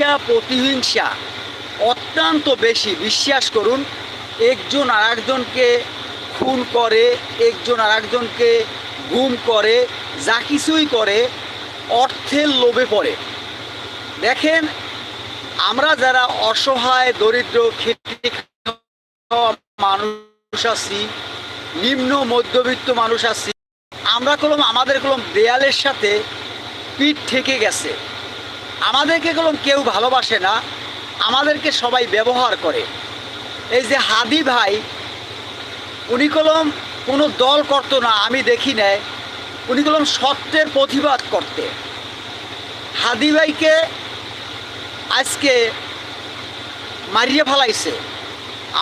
হিংসা প্রতিহিংসা অত্যন্ত বেশি। বিশ্বাস করুন, একজন আর একজনকে খুন করে, একজন আর একজনকে গুম করে, যা কিছুই করে, অর্থের লোভে পড়ে। দেখেন, আমরা যারা অসহায়, দরিদ্র খেটে মানুষ আছি, নিম্ন, মধ্যবিত্ত মানুষ আছি, আমরা কলম, আমাদের কলম দেয়ালের সাথে পিঠ থেকে গেছে। আমাদেরকে কলম কেউ ভালোবাসে না, আমাদেরকে সবাই ব্যবহার করে। এই যে হাদি ভাই, উনি কলম কোনো দল করতো না, আমি দেখি নেয় উনি কলম সত্যের প্রতিবাদ করতে। হাদি ভাইকে আজকে মারিয়ে ফেলাইছে।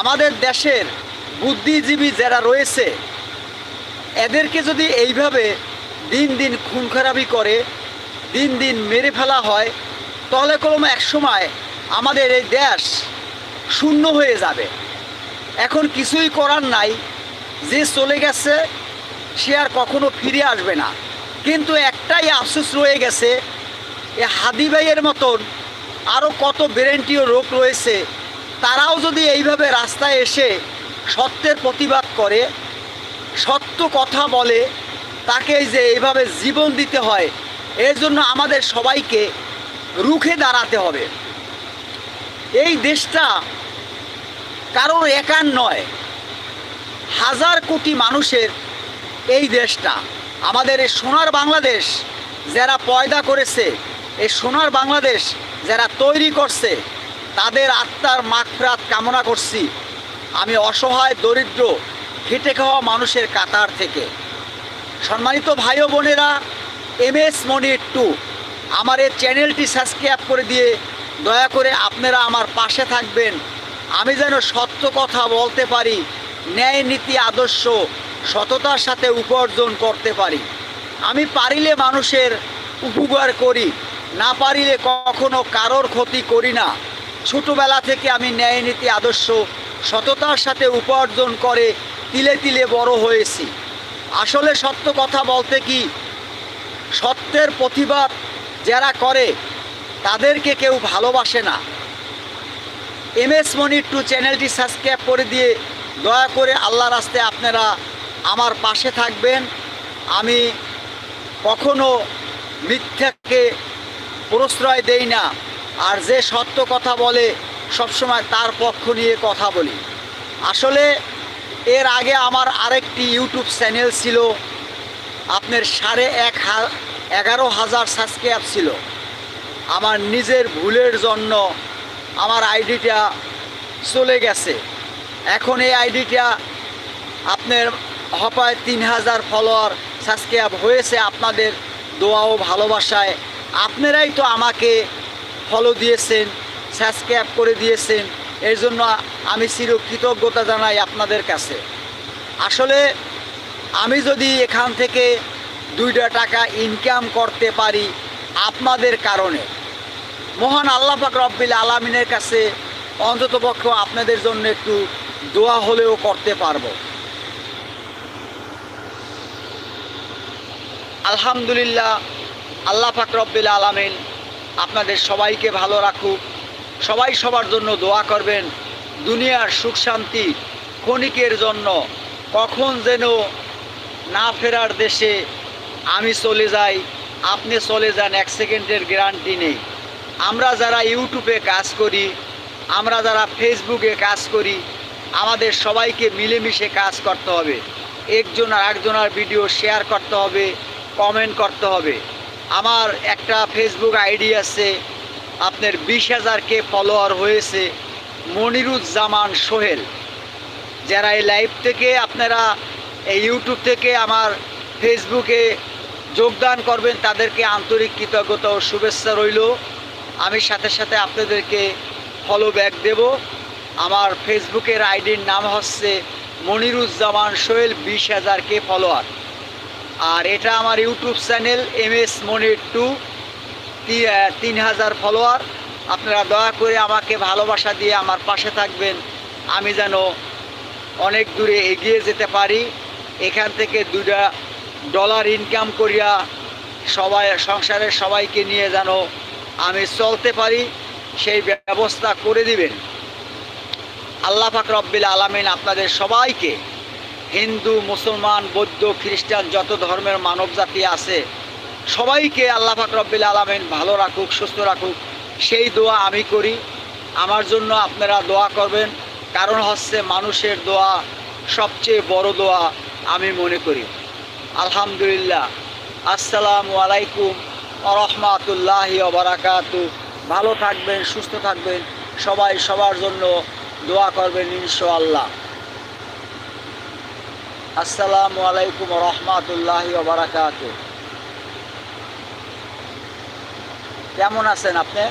আমাদের দেশের বুদ্ধিজীবী যারা রয়েছে, এদেরকে যদি এইভাবে দিন দিন খুন খারাপি করে, দিন দিন মেরে ফেলা হয় তাহলে কলম এক সময় আমাদের এই দেশ শূন্য হয়ে যাবে। এখন কিছুই করার নাই। যে চলে গেছে, সে আর কখনো ফিরে আসবে না। কিন্তু একটাই আফসোস রয়ে গেছে, এ হাদি ভাইয়ের মতন আরও কত ব্রেনটিও রোগ রয়েছে, তারাও যদি এইভাবে রাস্তায় এসে সত্যের প্রতিবাদ করে, সত্য কথা বলে, তাকে যে এইভাবে জীবন দিতে হয়, এর জন্য আমাদের সবাইকে রুখে দাঁড়াতে হবে। এই দেশটা কারোর একার নয়, হাজার কোটি মানুষের এই দেশটা। আমাদের এই সোনার বাংলাদেশ যারা পয়দা করেছে, এই সোনার বাংলাদেশ যারা তৈরি করছে, তাদের আত্মার মাগফিরাত কামনা করছি। আমি অসহায়, দরিদ্র, খেটে খাওয়া মানুষের কাতার থেকে। সম্মানিত ভাই বোনেরা, এম এস মনির টু আমার এই চ্যানেলটি সাবস্ক্রাইব করে দিয়ে দয়া করে আপনারা আমার পাশে থাকবেন। আমি যেন সত্য কথা বলতে পারি, ন্যায় নীতি আদর্শ, সততার সাথে উপার্জন করতে পারি। আমি পারিলে মানুষের উপকার করি, না পারিলে কখনো কারোর ক্ষতি করি না। ছোটোবেলা থেকে আমি ন্যায় নীতি আদর্শ, সততার সাথে উপার্জন করে তিলে তিলে বড় হয়েছি। আসলে সত্য কথা বলতে কি, সত্যের প্রতিবাদ যারা করে, তাদেরকে কেউ ভালোবাসে না। এম এস মনির টু চ্যানেলটি সাবস্ক্রাইব করে দিয়ে দয়া করে আল্লাহ রাস্তে আপনারা আমার পাশে থাকবেন। আমি কখনো মিথ্যাকে প্রশ্রয় দেই না, আর যে সত্য কথা বলে, সবসময় তার পক্ষ নিয়ে কথা বলি। আসলে এর আগে আমার আরেকটি ইউটিউব চ্যানেল ছিল, আপনার সাড়ে এক এগারো হাজার সাবস্ক্রাইব ছিল। আমার নিজের ভুলের জন্য আমার আইডিটা চলে গেছে। এখন এই আইডিটা আপনার হপায় তিন হাজার ফলোয়ার সাবস্ক্রাইব হয়েছে আপনাদের দোয়া ও ভালোবাসায়। আপনারাই তো আমাকে ফলো দিয়েছেন সাবস্ক্রাইব করে দিয়েছেন, এর জন্য আমি চির কৃতজ্ঞতা জানাই আপনাদের কাছে। আসলে আমি যদি এখান থেকে দুইটা টাকা ইনকাম করতে পারি আপনাদের কারণে। মহান আল্লাহ পাক রব্বিল আলমিনের কাছে অন্ততপক্ষ আপনাদের জন্য একটু দোয়া হলেও করতে পারব। আলহামদুলিল্লাহ আল্লাহ পাক রব্বিল আলামিন আপনাদের সবাইকে ভালো রাখুক। সবাই সবার জন্য দোয়া করবেন। দুনিয়ার সুখ শান্তি ক্ষণিকের জন্য। কখন যেন না ফেরার দেশে আমি চলে যাই, আপনি চলে যান, এক সেকেন্ডের গ্যারান্টি নেই। আমরা যারা ইউটিউবে কাজ করি, আমরা যারা ফেসবুকে কাজ করি, আমাদের সবাইকে মিলেমিশে কাজ করতে হবে। একজন আর একজনের ভিডিও শেয়ার করতে হবে কমেন্ট করতে হবে। আমার একটা ফেসবুক আইডি আছে, আপনার বিশ হাজার কে ফলোয়ার হয়েছে, মনিরুজ্জামান সোহেল। যারা এই লাইভ থেকে আপনারা, এই ইউটিউব থেকে আমার ফেসবুকে যোগদান করবেন তাদেরকে আন্তরিক কৃতজ্ঞতা ও শুভেচ্ছা রইল। আমি সাথে সাথে আপনাদেরকে ফলো ব্যাক দেব। আমার ফেসবুকের আইডির নাম হচ্ছে মনিরুজ্জামান সোহেল, বিশ হাজার কে ফলোয়ার আর এটা আমার YouTube channel, M S Monir two তিন হাজার ফলোয়ার আপনারা দয়া করে আমাকে ভালোবাসা দিয়ে আমার পাশে থাকবেন। আমি যেন অনেক দূরে এগিয়ে যেতে পারি। এখান থেকে দুটা ডলার ইনকাম করিয়া সবাই, সংসারের সবাইকে নিয়ে যেন আমি চলতে পারি, সেই ব্যবস্থা করে দিবেন। আল্লাহ পাক রব্বিল আলামিন আপনাদের সবাইকে, হিন্দু, মুসলমান, বৌদ্ধ, খ্রিস্টান, যত ধর্মের মানব জাতি আছে, সবাইকে আল্লাহ পাক রব্বিল আলামিন ভালো রাখুক, সুস্থ রাখুক, সেই দোয়া আমি করি। আমার জন্য আপনারা দোয়া করবেন, কারণ হচ্ছে মানুষের দোয়া সবচেয়ে বড় দোয়া আমি মনে করি। আলহামদুলিল্লাহ। আসসালামু আলাইকুম রহমাতুল্লাহি বারাকাতু। ভালো থাকবেন, সুস্থ থাকবেন, সবাই সবার জন্য দোয়া করবেন ইনশাআল্লাহ। আসসালামু আলাইকুম রহমাতুল্লাহি বারাকাতু। কেমন আছেন আপনি?